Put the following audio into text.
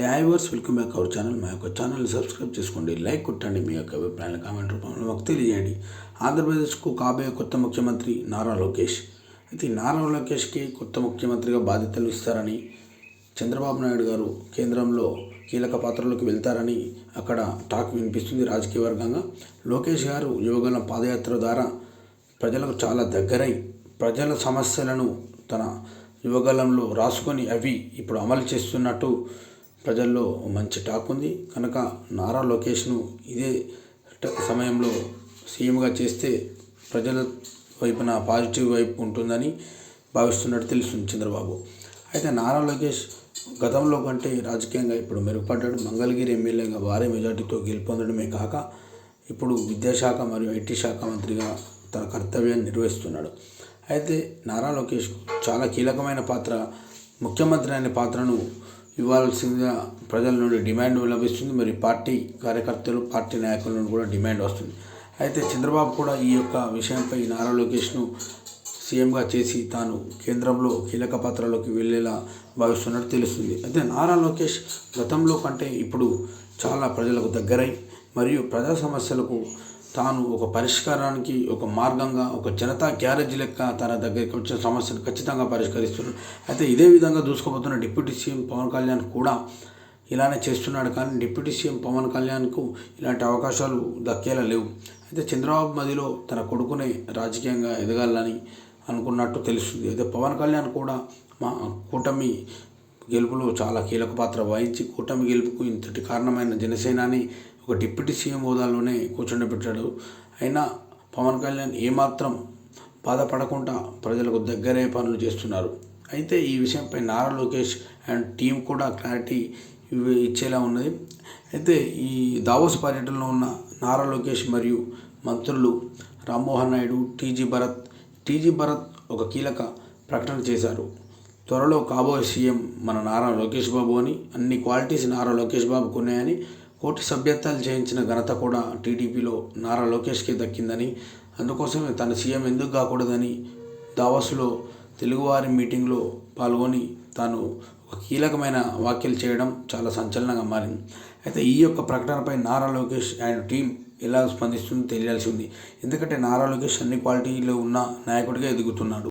Hey viewers welcome back our channel మా యొక్క ఛానల్ని సబ్స్క్రైబ్ చేసుకోండి లైక్ కొట్టండి మీ యొక్క అభిప్రాయాలు కామెంట్ రూపంలో మాకు తెలియజేయండి. ఆంధ్రప్రదేశ్కు కాబోయే కొత్త ముఖ్యమంత్రి నారా లోకేష్. అయితే నారా లోకేష్కి కొత్త ముఖ్యమంత్రిగా బాధ్యతలు ఇస్తారని చంద్రబాబు నాయుడు గారు కేంద్రంలో కీలక పాత్రలోకి వెళ్తారని అక్కడ టాక్ వినిపిస్తుంది రాజకీయ వర్గంగా. లోకేష్ గారు యువగల పాదయాత్ర ద్వారా ప్రజలకు చాలా దగ్గరై ప్రజల సమస్యలను తన యువగలంలో రాసుకొని అవి ఇప్పుడు అమలు చేస్తున్నట్టు ప్రజల్లో మంచి టాక్ ఉంది. కనుక నారా లోకేష్ను ఇదే ట- సమయంలో సీఎంగా చేస్తే ప్రజల వైపున పాజిటివ్ వైపు ఉంటుందని భావిస్తున్నట్టు తెలుస్తుంది చంద్రబాబు. అయితే నారా లోకేష్ గతంలో కంటే రాజకీయంగా ఇప్పుడు మెరుగుపడ్డాడు. మంగళగిరి ఎమ్మెల్యేగా భారీ మెజార్టీతో గెలుపొందడమే కాక ఇప్పుడు విద్యాశాఖ మరియు ఐటీ శాఖ మంత్రిగా తన కర్తవ్యాన్ని నిర్వహిస్తున్నాడు. అయితే నారా లోకేష్ చాలా కీలకమైన పాత్ర ముఖ్యమంత్రి అనే పాత్రను ఇవ్వాల్సిందిగా ప్రజల నుండి డిమాండ్ లభిస్తుంది మరి పార్టీ కార్యకర్తలు పార్టీ నాయకుల నుండి కూడా డిమాండ్ వస్తుంది. అయితే చంద్రబాబు కూడా ఈ యొక్క విషయంపై నారా లోకేష్ను సీఎంగా చేసి తాను కేంద్రంలో కీలక పాత్రలోకి వెళ్ళేలా భావిస్తున్నట్టు తెలుస్తుంది. అయితే నారా లోకేష్ గతంలో కంటే ఇప్పుడు చాలా ప్రజలకు దగ్గరై మరియు ప్రజా సమస్యలకు తాను ఒక పరిష్కారానికి ఒక మార్గంగా ఒక జనతా గ్యారేజ్ లెక్క తన దగ్గరికి వచ్చిన సమస్యను ఖచ్చితంగా పరిష్కరిస్తున్నాడు అయితే ఇదే విధంగా దూసుకుపోతున్న డిప్యూటీ సీఎం పవన్ కళ్యాణ్ కూడా ఇలానే చేస్తున్నాడు కానీ డిప్యూటీ సీఎం పవన్ కళ్యాణ్కు ఇలాంటి అవకాశాలు దక్కేలా లేవు. అయితే చంద్రబాబు మదిలో తన కొడుకునే రాజకీయంగా ఎదగాలని అనుకున్నట్టు తెలుస్తుంది. అయితే పవన్ కళ్యాణ్ కూడా మా కూటమి గెలుపులో చాలా కీలక పాత్ర వహించి కూటమి గెలుపుకు ఇంతటి కారణమైన జనసేనాని ఒక డిప్యూటీ సీఎం హోదాలోనే కూర్చుండబెట్టాడు. అయినా పవన్ కళ్యాణ్ ఏమాత్రం బాధపడకుండా ప్రజలకు దగ్గరే పనులు చేస్తున్నారు. అయితే ఈ విషయంపై నారా లోకేష్ అండ్ టీం కూడా క్లారిటీ ఇవి- ఇచ్చేలా ఉన్నది. అయితే ఈ దావోస్ పర్యటనలో ఉన్న నారా లోకేష్ మరియు మంత్రులు రామ్మోహన్ నాయుడు టీజీ భరత్ టీజీ భరత్ ఒక కీలక ప్రకటన చేశారు. త్వరలో కాబోయే సీఎం మన నారా లోకేష్ బాబు అని అన్ని క్వాలిటీస్ నారా లోకేష్ బాబుకు ఉన్నాయని కోటి సభ్యత్వాలు చేయించిన ఘనత కూడా టీడీపీలో నారా లోకేష్కి దక్కిందని అందుకోసమే తన సీఎం ఎందుకు కాకూడదని దావసులో తెలుగువారి మీటింగ్లో పాల్గొని తాను ఒక కీలకమైన వ్యాఖ్యలు చేయడం చాలా సంచలనంగా మారింది. అయితే ఈ యొక్క ప్రకటనపై నారా లోకేష్ అండ్ టీం ఎలా స్పందిస్తుందో తెలియాల్సి ఉంది. ఎందుకంటే నారా లోకేష్ అన్ని క్వాలిటీలో ఉన్న నాయకుడిగా ఎదుగుతున్నాడు.